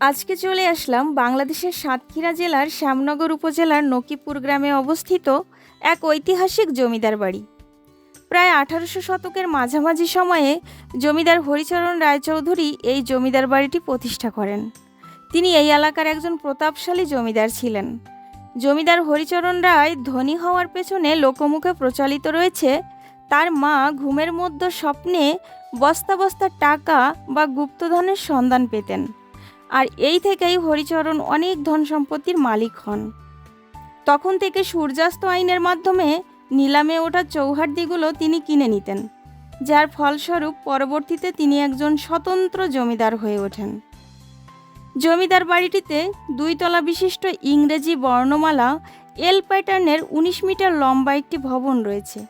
আজকে চলে আসলাম বাংলাদেশের সাতক্ষীরা জেলার শ্যামনগর উপজেলার নকিপুর গ্রামে অবস্থিত এক ঐতিহাসিক জমিদার বাড়ি। প্রায় আঠারোশো শতকের মাঝামাঝি সময়ে জমিদার হরিচরণ রায়চৌধুরী এই জমিদার বাড়িটি প্রতিষ্ঠা করেন। তিনি এই এলাকার একজন প্রতাপশালী জমিদার ছিলেন। জমিদার হরিচরণ রায় ধনী হওয়ার পেছনে লোকমুখে প্রচলিত রয়েছে তার মা ঘুমের মধ্যে স্বপ্নে বস্তা বস্তা টাকা বা গুপ্তধনের সন্ধান পেতেন। আর এই থেকেই হরিচরণ অনেক ধন সম্পত্তির মালিক হন। তখন থেকে সূর্যাস্ত আইনের মাধ্যমে নিলামে ওঠা চৌহার্দিগুলো তিনি কিনে নিতেন, যার ফলস্বরূপ পরবর্তীতে তিনি একজন স্বতন্ত্র জমিদার হয়ে ওঠেন। জমিদার বাড়িটিতে দুইতলা বিশিষ্ট ইংরেজি বর্ণমালা এল প্যাটার্নের উনিশ মিটার লম্বা একটি ভবন রয়েছে।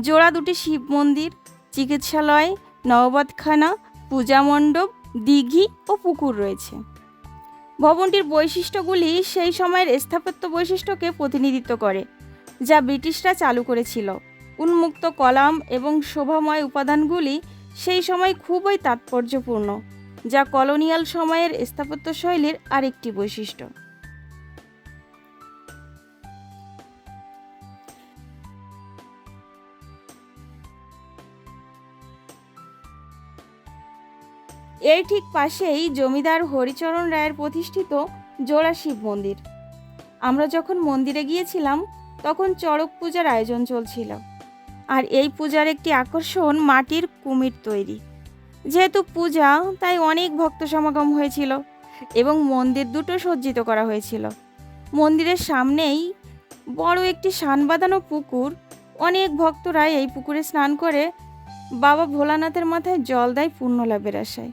জোড়া দুটি শিব মন্দির, চিকিৎসালয়, নওবাতখানা, পূজা মণ্ডপ দিঘি ও পুকুর রয়েছে। ভবনটির বৈশিষ্ট্যগুলি সেই সময়ের স্থাপত্য বৈশিষ্ট্যকে প্রতিনিধিত্ব করে, যা ব্রিটিশরা চালু করেছিল। উন্মুক্ত কলাম এবং শোভাময় উপাদানগুলি সেই সময় খুবই তাৎপর্যপূর্ণ, যা কলোনিয়াল সময়ের স্থাপত্য শৈলীর আরেকটি বৈশিষ্ট্য। এর ঠিক পাশেই জমিদার হরিচরণ রায়ের প্রতিষ্ঠিত জোড়া শিব মন্দির। আমরা যখন মন্দিরে গিয়েছিলাম, তখন চড়ক পূজার আয়োজন চলছিল। আর এই পূজার একটি আকর্ষণ মাটির কুমির তৈরি। যেহেতু পূজা, তাই অনেক ভক্ত সমাগম হয়েছিল এবং মন্দির দুটো সজ্জিত করা হয়েছিল। মন্দিরের সামনেই বড় একটি সান বাঁধানো পুকুর। অনেক ভক্তরা এই পুকুরে স্নান করে বাবা ভোলানাথের মাথায় জল দেয় পুণ্য লাভের আশায়।